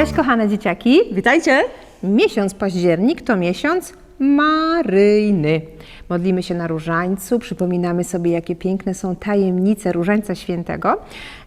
Cześć kochane dzieciaki. Witajcie! Miesiąc październik to miesiąc maryjny. Modlimy się na różańcu, przypominamy sobie, jakie piękne są tajemnice różańca świętego.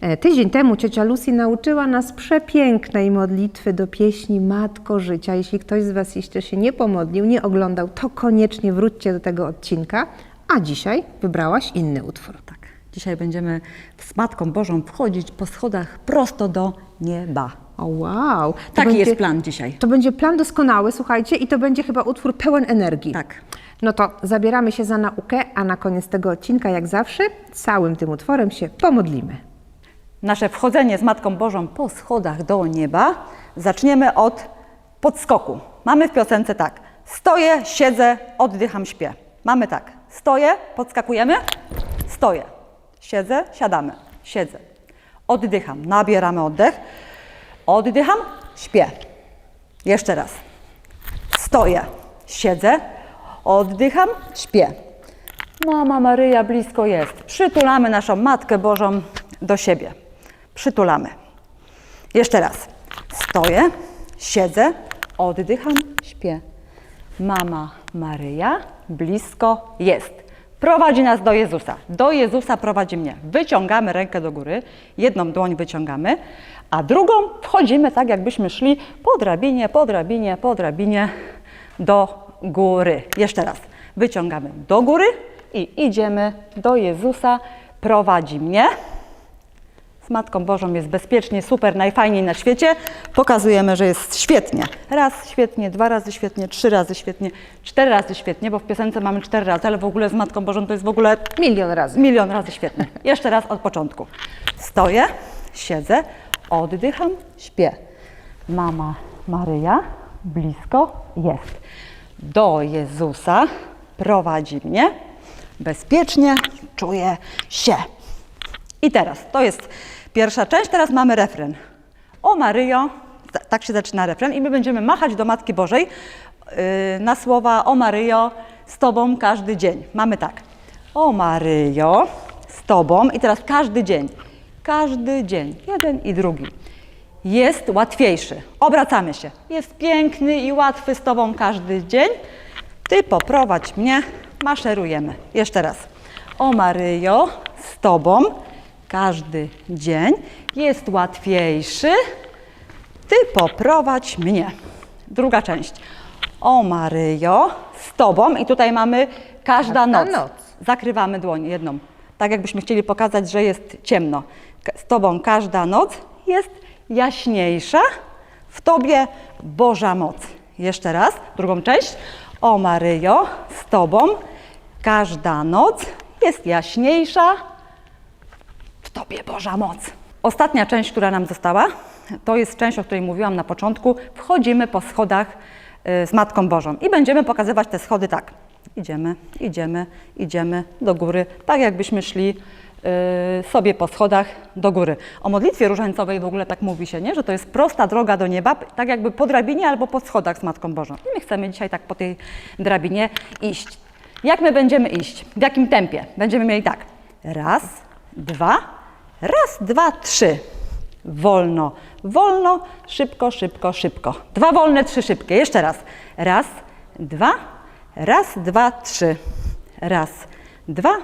E, Tydzień temu ciocia Lucy nauczyła nas przepięknej modlitwy do pieśni Matko Życia. Jeśli ktoś z Was jeszcze się nie pomodlił, nie oglądał, to koniecznie wróćcie do tego odcinka. A dzisiaj wybrałaś inny utwór. Tak, dzisiaj będziemy z Matką Bożą wchodzić po schodach prosto do nieba. O wow! To Taki będzie- jest plan dzisiaj. To będzie plan doskonały, słuchajcie, i to będzie chyba utwór pełen energii. Tak. No to zabieramy się za naukę, a na koniec tego odcinka, jak zawsze, całym tym utworem się pomodlimy. Nasze wchodzenie z Matką Bożą po schodach do nieba zaczniemy od podskoku. Mamy w piosence tak. Stoję, siedzę, oddycham, śpię. Mamy tak. Stoję, podskakujemy, stoję. Siedzę, siadamy, siedzę. Oddycham, nabieramy oddech. Oddycham, śpię. Jeszcze raz. Stoję, siedzę, oddycham, śpię. Mama Maryja blisko jest. Przytulamy naszą Matkę Bożą do siebie. Przytulamy. Jeszcze raz. Stoję, siedzę, oddycham, śpię. Mama Maryja blisko jest. Prowadzi nas do Jezusa. Do Jezusa prowadzi mnie. Wyciągamy rękę do góry, jedną dłoń wyciągamy, a drugą wchodzimy tak, jakbyśmy szli po drabinie, po drabinie, po drabinie do góry. Jeszcze raz. Wyciągamy do góry i idziemy do Jezusa. Prowadzi mnie. Z Matką Bożą jest bezpiecznie, super, najfajniej na świecie. Pokazujemy, że jest świetnie. Raz świetnie, dwa razy świetnie, trzy razy świetnie, cztery razy świetnie, bo w piosence mamy cztery razy, ale w ogóle z Matką Bożą to jest w ogóle Milion razy. milion razy świetnie. Jeszcze raz od początku. Stoję, siedzę, oddycham, śpię. Mama Maryja blisko jest. Do Jezusa prowadzi mnie bezpiecznie, czuję się. I teraz, to jest pierwsza część, teraz mamy refren. O Maryjo, ta- tak się zaczyna refren i my będziemy machać do Matki Bożej yy, na słowa O Maryjo, z Tobą każdy dzień. Mamy tak. O Maryjo, z Tobą i teraz każdy dzień. Każdy dzień, jeden i drugi. Jest łatwiejszy. Obracamy się. Jest piękny i łatwy z Tobą każdy dzień. Ty poprowadź mnie, maszerujemy. Jeszcze raz. O Maryjo, z Tobą każdy dzień jest łatwiejszy. Ty poprowadź mnie. Druga część. O Maryjo, z Tobą i tutaj mamy każda noc. noc. Zakrywamy dłoń jedną. Tak jakbyśmy chcieli pokazać, że jest ciemno. Z Tobą każda noc jest jaśniejsza. W Tobie Boża moc. Jeszcze raz, drugą część. O Maryjo, z Tobą każda noc jest jaśniejsza. Tobie Boża moc. Ostatnia część, która nam została, to jest część, o której mówiłam na początku. Wchodzimy po schodach y, z Matką Bożą i będziemy pokazywać te schody tak. Idziemy, idziemy, idziemy do góry, tak jakbyśmy szli y, sobie po schodach do góry. O modlitwie różańcowej w ogóle tak mówi się, nie? że to jest prosta droga do nieba, tak jakby po drabinie albo po schodach z Matką Bożą. I my chcemy dzisiaj tak po tej drabinie iść. Jak my będziemy iść? W jakim tempie? Będziemy mieli tak. Raz, dwa, raz, dwa, trzy. Wolno, wolno, szybko, szybko, szybko. Dwa wolne, trzy szybkie. Jeszcze raz. Raz, dwa, raz, dwa, trzy. Raz, dwa,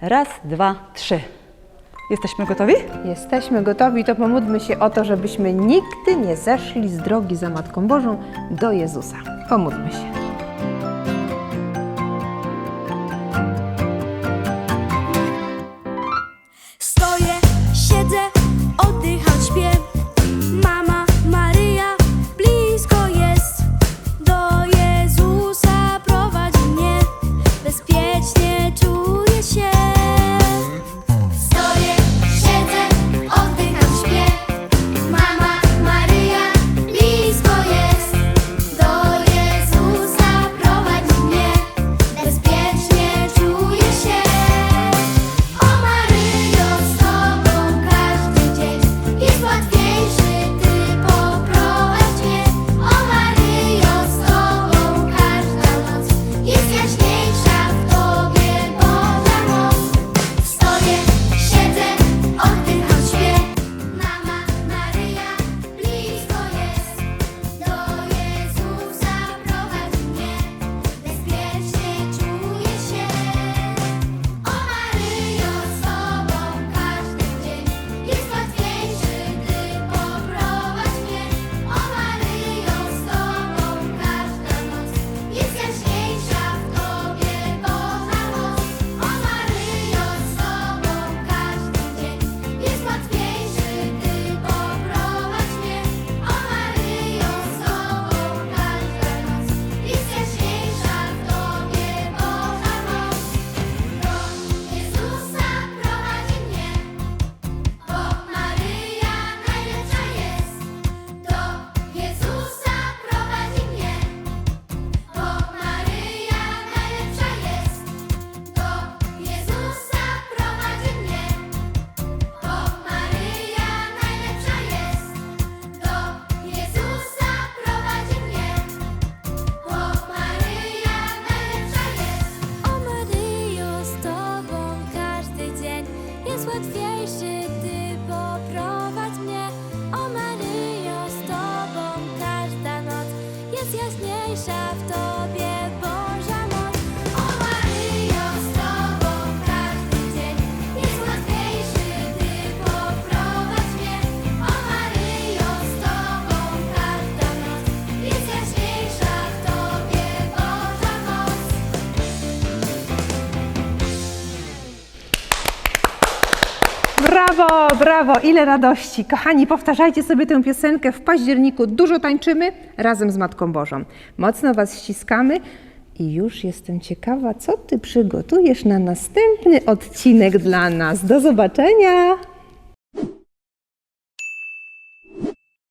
raz, dwa, trzy. Jesteśmy gotowi? Jesteśmy gotowi, to pomódlmy się o to, żebyśmy nigdy nie zeszli z drogi za Matką Bożą do Jezusa. Pomódlmy się. Bezpiecznie Brawo, brawo, ile radości. Kochani, powtarzajcie sobie tę piosenkę w październiku. Dużo tańczymy razem z Matką Bożą. Mocno Was ściskamy i już jestem ciekawa, co Ty przygotujesz na następny odcinek dla nas. Do zobaczenia!